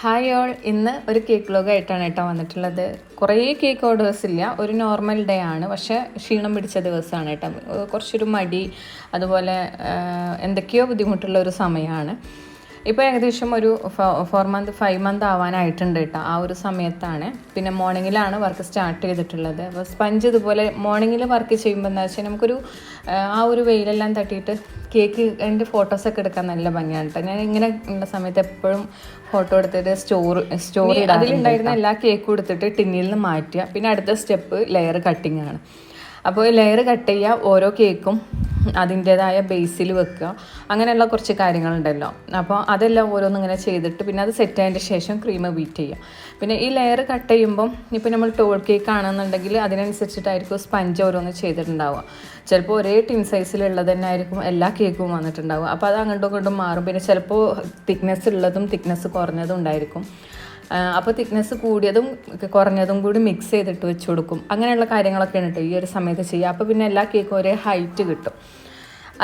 Hi all ഇന്ന് ഒരു cake log ആയിട്ടാണ് കേട്ടോ വന്നിട്ടുള്ളത്. കുറേ കേക്ക് ഓർഡേഴ്സ് ഇല്ല. ഒരു നോർമൽ ഡേ ആണ്. പക്ഷേ ക്ഷീണം പിടിച്ച ദിവസമാണ് കേട്ടോ. കുറച്ചൊരു മടി അതുപോലെ എന്തൊക്കെയോ ബുദ്ധിമുട്ടുള്ള ഒരു സമയമാണ്. ഇപ്പോൾ ഏകദേശം ഒരു ഫോർ മന്ത് ഫൈവ് മന്ത് ആവാനായിട്ടുണ്ട് കേട്ടോ ആ ഒരു സമയത്താണ്. പിന്നെ മോർണിംഗിലാണ് വർക്ക് സ്റ്റാർട്ട് ചെയ്തിട്ടുള്ളത്. അപ്പോൾ സ്പഞ്ച് ഇതുപോലെ മോർണിംഗിൽ വർക്ക് ചെയ്യുമ്പോൾ എന്താ വെച്ചാൽ നമുക്കൊരു ആ, ഒരു വെയിലെല്ലാം തട്ടിയിട്ട് കേക്ക് എന്റെ ഫോട്ടോസൊക്കെ എടുക്കാൻ നല്ല ഭംഗിയാണ് കേട്ടോ ഞാൻ ഇങ്ങനെ ഉള്ള സമയത്ത് എപ്പോഴും ഫോട്ടോ എടുത്തിട്ട് സ്റ്റോർ സ്റ്റോറി അതിലുണ്ടായിരുന്ന എല്ലാ കേക്കും എടുത്തിട്ട് ടിന്നിൽ നിന്ന് മാറ്റുക. പിന്നെ അടുത്ത സ്റ്റെപ്പ് ലെയർ കട്ടിങ് ആണ്. അപ്പോൾ ലെയർ കട്ട് ചെയ്യുക ഓരോ കേക്കും അതിന്റേതായ ബേസിൽ വെക്കുക. അങ്ങനെയുള്ള കുറച്ച് കാര്യങ്ങളുണ്ടല്ലോ. അപ്പോൾ അതെല്ലാം ഓരോന്നും ഇങ്ങനെ ചെയ്തിട്ട് പിന്നെ അത് സെറ്റ് ആയതിന്റെ ശേഷം ക്രീം ബീറ്റ് ചെയ്യുക പിന്നെ ഈ ലെയർ കട്ട് ചെയ്യുമ്പം ഇപ്പോൾ നമ്മൾ ടോൾ കേക്ക് ആണെന്നുണ്ടെങ്കിൽ അതിനനുസരിച്ചിട്ടായിരിക്കും സ്പഞ്ച് ഓരോന്ന് ചെയ്തിട്ടുണ്ടാവുക. ചിലപ്പോൾ ഒരേ ടിൻ സൈസിലുള്ളത് തന്നെ ആയിരിക്കും എല്ലാ കേക്കും വന്നിട്ടുണ്ടാവുക. അപ്പോൾ അത് അങ്ങോട്ടും ഇങ്ങോട്ടും മാറും. പിന്നെ ചിലപ്പോൾ തിക്നെസ് ഉള്ളതും തിക്നെസ് കുറഞ്ഞതും ഉണ്ടായിരിക്കും. അപ്പോൾ തിക്നെസ് കൂടിയതും കുറഞ്ഞതും കൂടി മിക്സ് ചെയ്തിട്ട് വെച്ച് കൊടുക്കും. അങ്ങനെയുള്ള കാര്യങ്ങളൊക്കെയാണ് കേട്ടോ ഈ ഒരു സമയത്ത് ചെയ്യുക. അപ്പോൾ പിന്നെ എല്ലാ കേക്കും ഒരേ ഹൈറ്റ് കിട്ടും.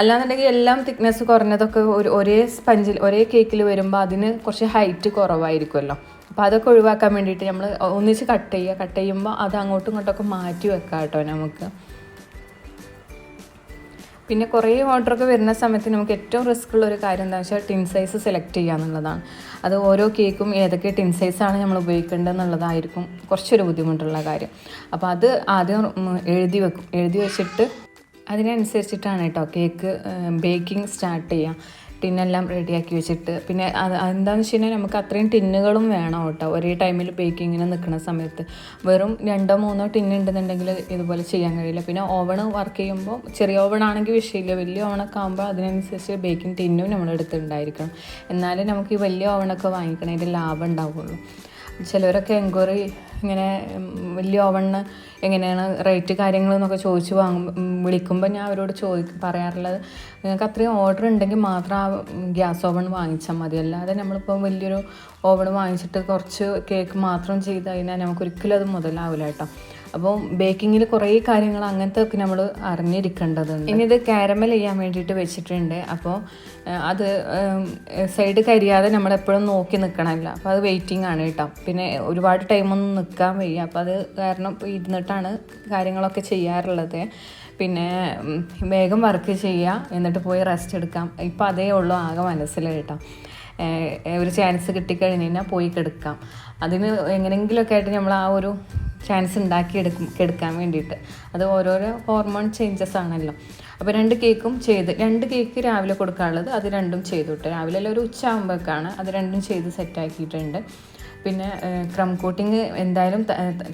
അല്ലാന്നുണ്ടെങ്കിൽ എല്ലാം തിക്നെസ് കുറഞ്ഞതൊക്കെ ഒരു ഒരേ സ്പഞ്ചിൽ ഒരേ കേക്കിൽ വരുമ്പോൾ അതിന് കുറച്ച് ഹൈറ്റ് കുറവായിരിക്കുമല്ലോ. അപ്പോൾ അതൊക്കെ ഒഴിവാക്കാൻ വേണ്ടിയിട്ട് നമ്മൾ ഒന്നിച്ച് കട്ട് ചെയ്യുക. കട്ട് ചെയ്യുമ്പോൾ അത് അങ്ങോട്ടും ഇങ്ങോട്ടൊക്കെ മാറ്റി വെക്കാം കേട്ടോ നമുക്ക്. പിന്നെ കുറേ ഓർഡറൊക്കെ വരുന്ന സമയത്ത് നമുക്ക് ഏറ്റവും റിസ്ക് ഉള്ള ഒരു കാര്യം എന്താ വെച്ചാൽ ടിൻ സൈസ് സെലക്ട് ചെയ്യുക എന്നുള്ളതാണ്. അത് ഓരോ കേക്കും ഏതൊക്കെ ടിൻ സൈസാണ് നമ്മൾ ഉപയോഗിക്കേണ്ടത് എന്നുള്ളതായിരിക്കും കുറച്ചൊരു ബുദ്ധിമുട്ടുള്ള കാര്യം. അപ്പോൾ അത് ആദ്യം എഴുതി വെക്കും. എഴുതി വെച്ചിട്ട് അതിനനുസരിച്ചിട്ടാണ് കേട്ടോ കേക്ക് ബേക്കിംഗ് സ്റ്റാർട്ട് ചെയ്യുക. ടിന്നെല്ലാം റെഡിയാക്കി വെച്ചിട്ട്. പിന്നെ അത് എന്താണെന്ന് വെച്ച് കഴിഞ്ഞാൽ നമുക്ക് അത്രയും ടിന്നുകളും വേണം കേട്ടോ. ഒരേ ടൈമിൽ ബേക്കിങ്ങിന് നിൽക്കുന്ന സമയത്ത്. വെറും രണ്ടോ മൂന്നോ ടിന്ന് ഉണ്ടെന്നുണ്ടെങ്കിൽ ഇതുപോലെ ചെയ്യാൻ കഴിയില്ല. പിന്നെ ഓവൺ വർക്ക് ചെയ്യുമ്പോൾ ചെറിയ ഓവൺ ആണെങ്കിൽ വിഷയമില്ല. വലിയ ഓവണൊക്കെ ആകുമ്പോൾ അതിനനുസരിച്ച് ബേക്കിംഗ് ടിന്നും നമ്മളെടുത്തുണ്ടായിരിക്കണം എന്നാലേ നമുക്ക് ഈ വലിയ ഓവണൊക്കെ വാങ്ങിക്കണതിന്റെ ലാഭം ഉണ്ടാവുള്ളൂ. ചിലവരൊക്കെ എൻക്വയറി ഇങ്ങനെ വലിയ ഓവണിന് എങ്ങനെയാണ് റേറ്റ് കാര്യങ്ങൾ എന്നൊക്കെ ചോദിച്ച് വാങ്ങും വിളിക്കുമ്പോൾ ഞാൻ അവരോട് ചോദി പറയാറുള്ളത് നിങ്ങൾക്ക് അത്രയും ഓർഡർ ഉണ്ടെങ്കിൽ മാത്രം ആ ഗ്യാസ് ഓവൺ വാങ്ങിച്ചാൽ മതി. അല്ലാതെ നമ്മളിപ്പോൾ വലിയൊരു ഓവൺ വാങ്ങിച്ചിട്ട് കുറച്ച് കേക്ക് മാത്രം ചെയ്ത് കഴിഞ്ഞാൽ നമുക്ക് ഒരിക്കലും അത് മുതലാവില്ല കേട്ടോ. അപ്പോൾ ബേക്കിങ്ങിൽ കുറേ കാര്യങ്ങൾ അങ്ങനത്തെ ഒക്കെ നമ്മൾ അറിഞ്ഞിരിക്കേണ്ടതുണ്ട്. ഇനി ഇത് കാരമൽ ചെയ്യാൻ വേണ്ടിയിട്ട് വെച്ചിട്ടുണ്ട്. അപ്പോൾ അത് സൈഡ് കരിയാതെ നമ്മൾ എപ്പോഴും നോക്കി നിൽക്കണമല്ല അപ്പോൾ അത് വെയിറ്റിംഗ് ആണ് കേട്ടോ. പിന്നെ ഒരുപാട് ടൈമൊന്നും നിൽക്കാൻ വയ്യ. അപ്പോൾ അത് കാരണം ഇപ്പോൾ ഇരുന്നിട്ടാണ് കാര്യങ്ങളൊക്കെ ചെയ്യാറുള്ളത്. പിന്നെ വേഗം വർക്ക് ചെയ്യുക എന്നിട്ട് പോയി റെസ്റ്റ് എടുക്കാം. ഇപ്പം അതേ ഉള്ളൂ ആകെ മനസ്സിൽ കേട്ടോ. ഒരു ചാൻസ് കിട്ടിക്കഴിഞ്ഞ് കഴിഞ്ഞാൽ പോയി കിടക്കാം. അതിന് എങ്ങനെയെങ്കിലുമൊക്കെ ആയിട്ട് നമ്മൾ ആ ഒരു ചാൻസ് ഉണ്ടാക്കി എടുക്കും എടുക്കാൻ വേണ്ടിയിട്ട്. അത് ഓരോരോ ഹോർമോൺ ചേഞ്ചസ് ആണല്ലോ. അപ്പോൾ രണ്ട് കേക്കും ചെയ്ത് രണ്ട് കേക്ക് രാവിലെ കൊടുക്കാനുള്ളത് അത് രണ്ടും ചെയ്തു വിട്ടു രാവിലെ അല്ല ഒരു ഉച്ച ആകുമ്പോഴേക്കാണ് അത് രണ്ടും ചെയ്ത് സെറ്റാക്കിയിട്ടുണ്ട് പിന്നെ ക്രം കോട്ടിങ് എന്തായാലും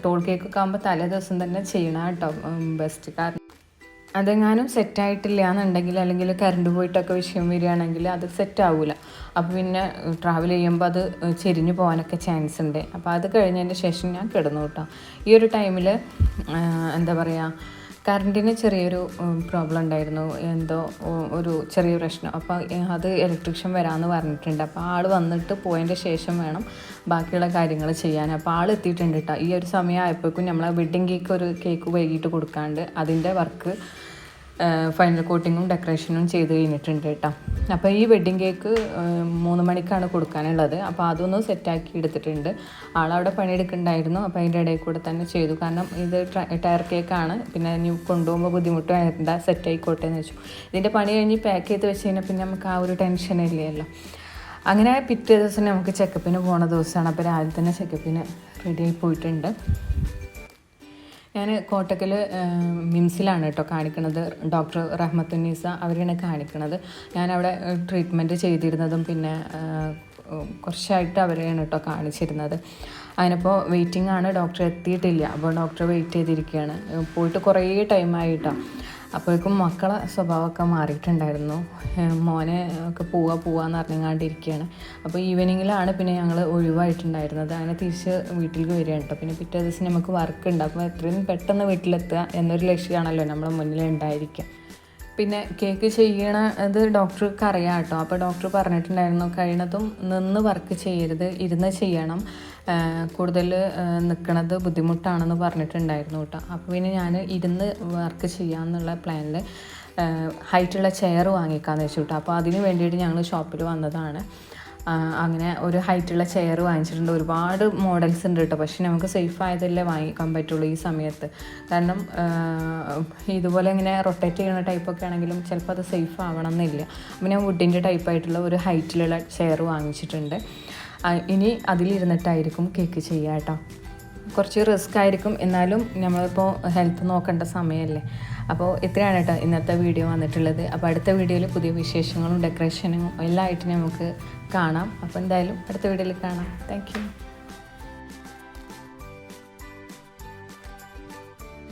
ടോൾ കേക്കൊക്കെ ആകുമ്പോൾ തലേ ദിവസം തന്നെ ചെയ്യണം കേട്ടോ. ബെസ്റ്റ് കാരണം അതെങ്ങാനും സെറ്റായിട്ടില്ല എന്നുണ്ടെങ്കിൽ അല്ലെങ്കിൽ കറണ്ട് പോയിട്ടൊക്കെ വിഷയം വരികയാണെങ്കിൽ അത് സെറ്റ് ആവില്ല അപ്പോൾ പിന്നെ ട്രാവൽ ചെയ്യുമ്പോൾ അത് ചെരിഞ്ഞു പോകാനൊക്കെ ചാൻസ് ഉണ്ട്. അപ്പോൾ അത് കഴിഞ്ഞതിന് ശേഷം ഞാൻ കിടന്നു കേട്ടോ. ഈ ഒരു ടൈമിൽ എന്താ പറയുക കറണ്ടിന് ചെറിയൊരു പ്രോബ്ലം ഉണ്ടായിരുന്നു. എന്തോ ഒരു ചെറിയ പ്രശ്നം. അപ്പോൾ അത് ഇലക്ട്രീഷ്യൻ വരാമെന്ന് പറഞ്ഞിട്ടുണ്ട്. അപ്പോൾ ആൾ വന്നിട്ട് പോയതിന്റെ ശേഷം വേണം ബാക്കിയുള്ള കാര്യങ്ങൾ ചെയ്യാൻ. അപ്പോൾ ആൾ എത്തിയിട്ടുണ്ട് കേട്ടോ ഈ ഒരു സമയം ആയപ്പോഴേക്കും നമ്മളെ വെഡ്ഡിങ് കേക്ക് ഒരു കേക്ക് വൈകിട്ട് കൊടുക്കാണ്ട് അതിന്റെ വർക്ക് ഫൈനൽ കോട്ടിങ്ങും ഡെക്കറേഷനും ചെയ്ത് കഴിഞ്ഞിട്ടുണ്ട് കേട്ടോ. അപ്പോൾ ഈ വെഡ്ഡിങ് കേക്ക് മൂന്ന് മണിക്കാണ് കൊടുക്കാനുള്ളത്. അപ്പോൾ അതൊന്ന് സെറ്റാക്കി എടുത്തിട്ടുണ്ട്. ആളവിടെ പണിയെടുക്കുന്നുണ്ടായിരുന്നു. അപ്പോൾ അതിന്റെ ഇടയിൽ കൂടെ തന്നെ ചെയ്തു. കാരണം ഇത് ടയർ കേക്കാണ് പിന്നെ ഇനി കൊണ്ടുപോകുമ്പോൾ ബുദ്ധിമുട്ട് വേണ്ട സെറ്റ് ആയിക്കോട്ടെ എന്ന് വെച്ചു. ഇതിന്റെ പണി കഴിഞ്ഞ് പാക്ക് ചെയ്ത് വെച്ച് കഴിഞ്ഞാൽ പിന്നെ നമുക്ക് ആ ഒരു ടെൻഷൻ ഇല്ലല്ലോ. അങ്ങനെ പിറ്റേ ദിവസം നമുക്ക് ചെക്കപ്പിന് പോണ ദിവസമാണ്. അപ്പോൾ രാവിലെ തന്നെ ചെക്കപ്പിന് റെഡിയായി പോയിട്ടുണ്ട്. ഞാൻ കോട്ടക്കൽ മിംസിലാണ് കേട്ടോ കാണിക്കുന്നത് ഡോക്ടർ റഹ്മത്തുന്നീസ അവരെയാണ് കാണിക്കുന്നത് ഞാനവിടെ ട്രീറ്റ്മെന്റ് ചെയ്തിരുന്നതും പിന്നെ കുറച്ചായിട്ട് അവരെയാണ് കേട്ടോ കാണിച്ചിരുന്നത്. അതിനിപ്പോൾ വെയിറ്റിംഗ് ആണ്. ഡോക്ടർ എത്തിയിട്ടില്ല. അപ്പോൾ ഡോക്ടർ വെയിറ്റ് ചെയ്തിരിക്കുകയാണ് പോയിട്ട് കുറേ ടൈമായി കേട്ടോ അപ്പോഴേക്കും മക്കളെ സ്വഭാവമൊക്കെ മാറിയിട്ടുണ്ടായിരുന്നു. മോനെ ഒക്കെ പോവാ പോവാന്ന് അറിഞ്ഞങ്ങാണ്ടിരിക്കുകയാണ്. അപ്പോൾ ഈവനിങ്ങിലാണ് പിന്നെ ഞങ്ങൾ ഒഴിവായിട്ടുണ്ടായിരുന്നത്. അങ്ങനെ തിരിച്ച് വീട്ടിലേക്ക് വരികയാണ് കേട്ടോ. പിന്നെ പിറ്റേ ദിവസം നമുക്ക് വർക്ക് ഉണ്ട്. അപ്പോൾ എത്രയും പെട്ടെന്ന് വീട്ടിലെത്തുക എന്നൊരു ലക്ഷ്യമാണല്ലോ നമ്മുടെ മുന്നിൽ ഉണ്ടായിരിക്കുക. പിന്നെ കേക്ക് ചെയ്യണ ഇത് ഡോക്ടർക്ക് അറിയാം കേട്ടോ അപ്പോൾ ഡോക്ടർ പറഞ്ഞിട്ടുണ്ടായിരുന്നു കഴിയണതും നിന്ന് വർക്ക് ചെയ്യരുത് ഇരുന്ന് ചെയ്യണം. കൂടുതൽ നിൽക്കണത് ബുദ്ധിമുട്ടാണെന്ന് പറഞ്ഞിട്ടുണ്ടായിരുന്നു കേട്ടോ. അപ്പോൾ പിന്നെ ഞാൻ ഇരുന്ന് വർക്ക് ചെയ്യാമെന്നുള്ള പ്ലാനിൽ ഹൈറ്റുള്ള ചെയർ വാങ്ങിക്കാമെന്ന് വെച്ചു കേട്ടോ. അപ്പോൾ അതിന് വേണ്ടിയിട്ട് ഞങ്ങൾ ഷോപ്പിൽ വന്നതാണ്. അങ്ങനെ ഒരു ഹൈറ്റുള്ള ചെയർ വാങ്ങിച്ചിട്ടുണ്ട്. ഒരുപാട് മോഡൽസ് ഉണ്ട് കേട്ടോ. പക്ഷെ നമുക്ക് സേഫ് ആയതല്ലേ വാങ്ങിക്കാൻ പറ്റുള്ളൂ ഈ സമയത്ത്. കാരണം ഇതുപോലെ ഇങ്ങനെ റൊട്ടേറ്റ് ചെയ്യുന്ന ടൈപ്പൊക്കെ ആണെങ്കിലും ചിലപ്പോൾ അത് സേഫ് ആവണം എന്നില്ല അപ്പം ഞാൻ വുഡിന്റെ ടൈപ്പായിട്ടുള്ള ഒരു ഹൈറ്റിലുള്ള ചെയർ വാങ്ങിച്ചിട്ടുണ്ട്. ഇനി അതിലിരുന്നിട്ടായിരിക്കും കേക്ക് ചെയ്യുക കേട്ടോ. കുറച്ച് റിസ്ക് ആയിരിക്കും. എന്നാലും നമ്മളിപ്പോൾ ഹെൽത്ത് നോക്കേണ്ട സമയമല്ലേ അപ്പോൾ ഇത്രയാണ് കേട്ടോ ഇന്നത്തെ വീഡിയോ വന്നിട്ടുള്ളത്. അപ്പോൾ അടുത്ത വീഡിയോയിൽ പുതിയ വിശേഷങ്ങളും ഡെക്കറേഷനും എല്ലാം ആയിട്ട് നമുക്ക് കാണാം. അപ്പോൾ എന്തായാലും അടുത്ത വീഡിയോയിൽ കാണാം. താങ്ക്